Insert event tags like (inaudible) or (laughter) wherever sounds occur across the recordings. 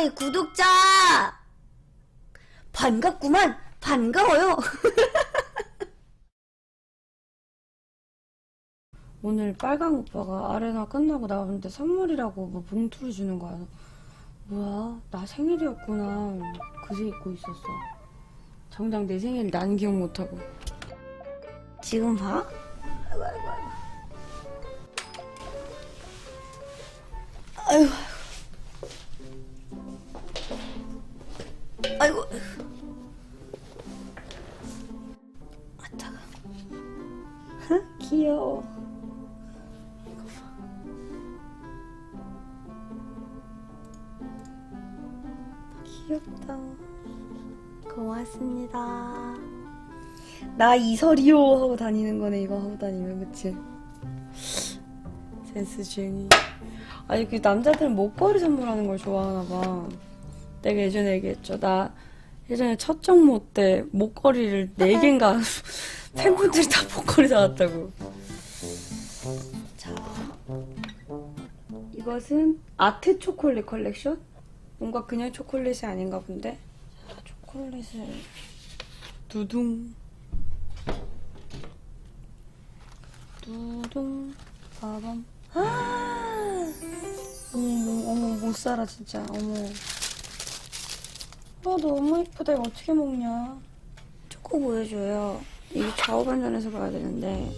어이 구독자! 반갑구만. 반가워요. (laughs) 오늘 빨강 오빠가 아레나 끝나고 나오는데 선물이라고 뭐 봉투를 주는 거야. 뭐야? 나 생일이었구나. 그새 입고 있었어. 정작 내 생일 난 기억 못하고. 지금 봐? 아이고 아이고 아이고 아이고 귀여워. 귀엽다. 고맙습니다. 나 이설이요 하고 다니는 거네 이거 하고 다니면 그치? 센스 중이. 아니 그 남자들은 목걸이 선물하는 걸 좋아하나 봐. 내가 예전에 얘기했죠. 나 예전에 첫 정모 때 목걸이를 네 (laughs) 개인가 팬분들이 다 목걸이 사왔다고. 자. 이것은 아트 초콜릿 컬렉션? 뭔가 그냥 초콜릿이 아닌가 본데? 자, 초콜릿을 두둥. 두둥. 빠밤. 아! 어머 어머 못 살아 진짜. 어머 아 너무 이쁘다. 어떻게 먹냐? 초코 보여줘요. 이게 좌우 반전해서 봐야 되는데.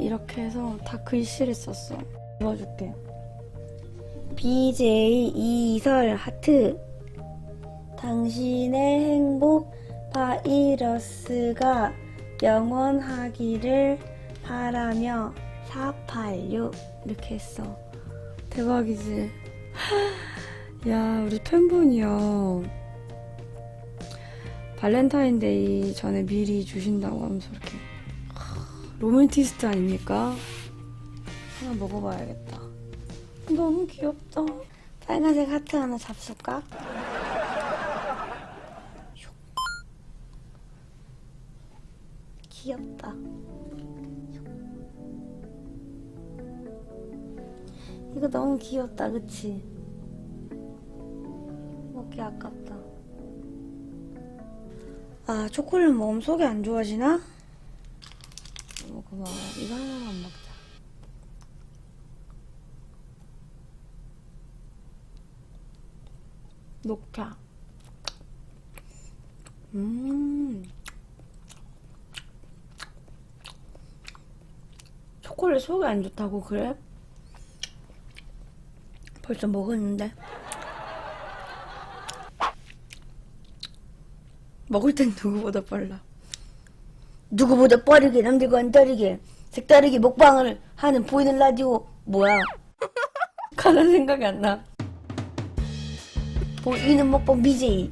이렇게 해서 다 글씨를 썼어. 읽어줄게. BJ 이설 하트. 당신의 행복 바이러스가 영원하기를 바라며 486 이렇게 했어. 대박이지 야 우리 팬분이요 발렌타인데이 전에 미리 주신다고 하면서 이렇게 하, 로맨티스트 아닙니까? 하나 먹어봐야겠다 너무 귀엽다 빨간색 하트 하나 잡술까? 귀엽다 이거 너무 귀엽다 그치? 먹기 아깝다. 아 초콜릿 먹으면 속이 안 좋아지나? 먹어봐 이거 하나만 먹자. 녹차. 음. 초콜릿 속이 안 좋다고 그래? 벌써 먹었는데 먹을 땐 누구보다 빨라. 누구보다 빠르게 남들과 안 다르게 색다르게 먹방을 하는 보이는 라디오 뭐야? (laughs) 가사 생각이 안 나. 보이는 먹방 BJ